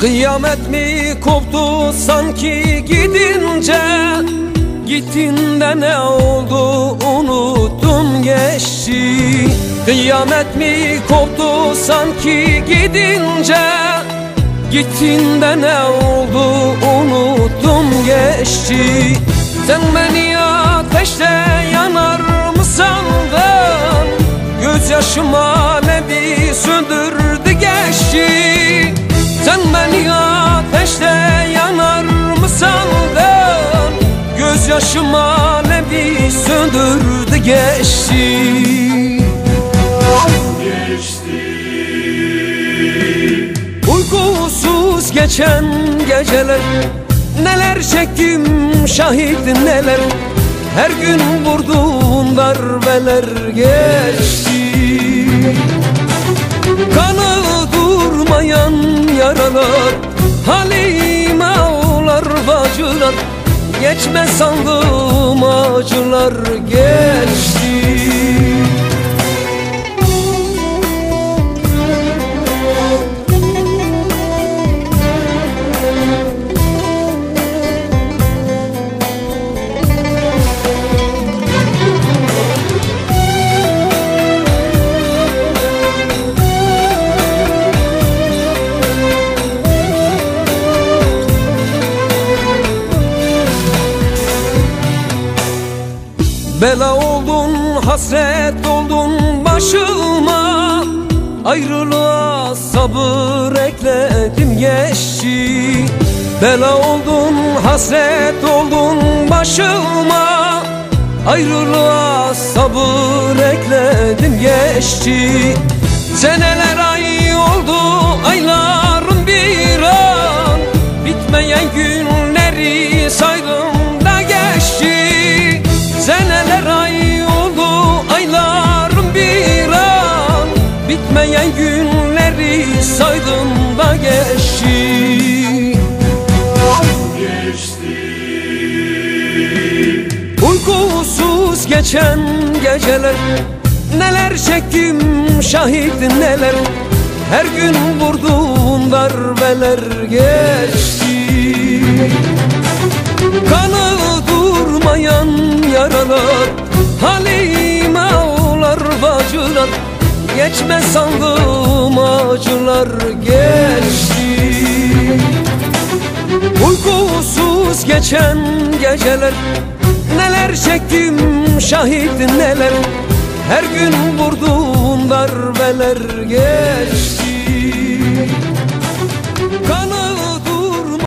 Kıyamet mi koptu sanki gidince? Gittiğinde ne oldu unuttum geçti. Kıyamet mi koptu sanki gidince? Gittiğinde ne oldu unuttum geçti. Sen beni ateşte yanar mı sandın? Gözyaşıma ne bir söndürdü geçti söndürdü geçti. Uykusuz geçen geceler Neler çektim şahit neler. Her gün vurduğun darbeler geçti. Kanı durmayan yaralar Halim ağlar bacılar. Geçme sandım acılar geçti Bela oldun hasret oldun başıma Ayrılığa sabır ekledim geçti. Bela oldun hasret oldun başıma Ayrılığa sabır ekledim geçti. Seneler ay oldu ayların bir an Bitmeyen günleri saydım da geçti. Uykusuz geçen geceler Neler çektim şahit neler. Her gün vurduğun darbeler geçti. Kanı durmayan yaralar Halim ağlar bacılar. Geçme sandım acılar geçti. Uykusuz geçen geceler Neler çektim şahit neler. Her gün vurduğun darbeler geçti